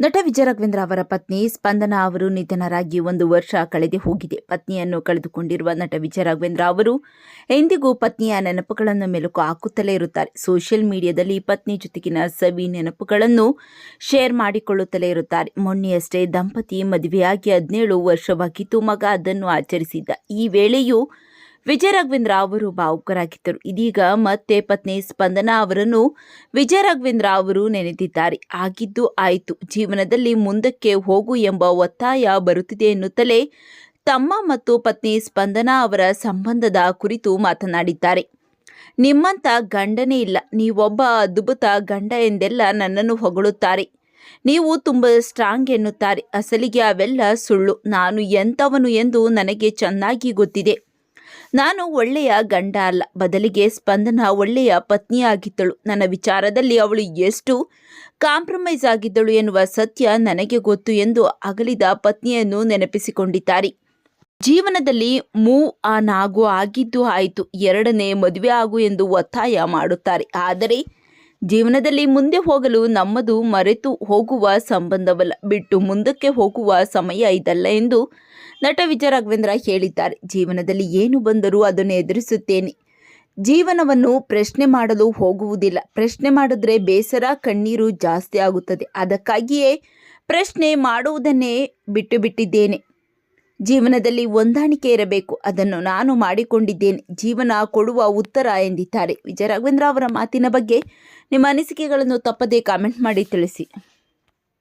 ನಟ ವಿಜಯ ರಾಘವೇಂದ್ರ ಅವರ ಪತ್ನಿ ಸ್ಪಂದನ ಅವರು ನಿಧನರಾಗಿ ಒಂದು ವರ್ಷ ಕಳೆದು ಹೋಗಿದೆ. ಪತ್ನಿಯನ್ನು ಕಳೆದುಕೊಂಡಿರುವ ನಟ ವಿಜಯ ರಾಘವೇಂದ್ರ ಅವರು ಎಂದಿಗೂ ಪತ್ನಿಯ ನೆನಪುಗಳನ್ನು ಮೆಲುಕು ಹಾಕುತ್ತಲೇ ಇರುತ್ತಾರೆ. ಸೋಷಿಯಲ್ ಮೀಡಿಯಾದಲ್ಲಿ ಪತ್ನಿ ಜೊತೆಗಿನ ಸವಿ ನೆನಪುಗಳನ್ನು ಶೇರ್ ಮಾಡಿಕೊಳ್ಳುತ್ತಲೇ ಇರುತ್ತಾರೆ. ಮೊನ್ನೆಯಷ್ಟೇ ದಂಪತಿ ಮದುವೆಯಾಗಿ ಹದಿನೇಳು ವರ್ಷವಾಗಿತ್ತು ಮಗ ಅದನ್ನು ಆಚರಿಸಿದ್ದ. ಈ ವೇಳೆಯೂ ವಿಜಯ ರಾಘವೇಂದ್ರ ಅವರು ಭಾವುಕರಾಗಿದ್ದರು. ಇದೀಗ ಮತ್ತೆ ಪತ್ನಿ ಸ್ಪಂದನಾ ಅವರನ್ನು ವಿಜಯ ರಾಘವೇಂದ್ರ ಅವರು ನೆನೆದಿದ್ದಾರೆ. ಆಗಿದ್ದು ಆಯಿತು. ಜೀವನದಲ್ಲಿ ಮುಂದಕ್ಕೆ ಹೋಗು ಎಂಬ ಒತ್ತಾಯ ಬರುತ್ತಿದೆ ಎನ್ನುತ್ತಲೇ ತಮ್ಮ ಮತ್ತು ಪತ್ನಿ ಸ್ಪಂದನಾ ಅವರ ಸಂಬಂಧದ ಕುರಿತು ಮಾತನಾಡಿದ್ದಾರೆ. ನಿಮ್ಮಂತ ಗಂಡನೇ ಇಲ್ಲ. ನೀವೊಬ್ಬ ಅದ್ಭುತ ಗಂಡ ಎಂದೆಲ್ಲ ನನ್ನನ್ನು ಹೊಗಳುತ್ತಾರೆ. ನೀವು ತುಂಬ ಸ್ಟ್ರಾಂಗ್ ಎನ್ನುತ್ತಾರೆ. ಅಸಲಿಗೆ ಅವೆಲ್ಲ ಸುಳ್ಳು. ನಾನು ಎಂಥವನು ಎಂದು ನನಗೆ ಚೆನ್ನಾಗಿ ಗೊತ್ತಿದೆ. ನಾನು ಒಳ್ಳೆಯ ಗಂಡ ಅಲ್ಲ. ಬದಲಿಗೆ ಸ್ಪಂದನ ಒಳ್ಳೆಯ ಪತ್ನಿಯಾಗಿದ್ದಳು. ನನ್ನ ವಿಚಾರದಲ್ಲಿ ಅವಳು ಎಷ್ಟು ಕಾಂಪ್ರಮೈಸ್ ಆಗಿದ್ದಳು ಎನ್ನುವ ಸತ್ಯ ನನಗೆ ಗೊತ್ತು ಎಂದು ಅಗಲಿದ ಪತ್ನಿಯನ್ನು ನೆನಪಿಸಿಕೊಂಡಿದ್ದಾರೆ. ಜೀವನದಲ್ಲಿ ಮೂ ಆನ್ ಆಗು ಆಗಿದ್ದು ಆಯಿತು. ಎರಡನೇ ಮದುವೆ ಆಗು ಎಂದು ಒತ್ತಾಯ ಮಾಡುತ್ತಾರೆ. ಆದರೆ ಜೀವನದಲ್ಲಿ ಮುಂದೆ ಹೋಗಲು ನಮ್ಮದು ಮರೆತು ಹೋಗುವ ಸಂಬಂಧವಲ್ಲ, ಬಿಟ್ಟು ಮುಂದಕ್ಕೆ ಹೋಗುವ ಸಮಯ ಇದಲ್ಲ ಎಂದು ನಟ ವಿಜಯ ರಾಘವೇಂದ್ರ ಹೇಳಿದ್ದಾರೆ. ಜೀವನದಲ್ಲಿ ಏನು ಬಂದರೂ ಅದನ್ನು ಎದುರಿಸುತ್ತೇನೆ. ಜೀವನವನ್ನು ಪ್ರಶ್ನೆ ಮಾಡಲು ಹೋಗುವುದಿಲ್ಲ. ಪ್ರಶ್ನೆ ಮಾಡಿದ್ರೆ ಬೇಸರ, ಕಣ್ಣೀರು ಜಾಸ್ತಿ ಆಗುತ್ತದೆ. ಅದಕ್ಕಾಗಿಯೇ ಪ್ರಶ್ನೆ ಮಾಡುವುದನ್ನೇ ಬಿಟ್ಟು ಬಿಟ್ಟಿದ್ದೇನೆ ಜೀವನದಲ್ಲಿ ಹೊಂದಾಣಿಕೆ ಇರಬೇಕು. ಅದನ್ನು ನಾನು ಮಾಡಿಕೊಂಡಿದ್ದೇನೆ. ಜೀವನ ಕೊಡುವ ಉತ್ತರ ಎಂದಿದ್ದಾರೆ. ವಿಜಯ ರಾಘವೇಂದ್ರ ಅವರ ಮಾತಿನ ಬಗ್ಗೆ ನಿಮ್ಮ ಅನಿಸಿಕೆಗಳನ್ನು ತಪ್ಪದೇ ಕಾಮೆಂಟ್ ಮಾಡಿ ತಿಳಿಸಿ.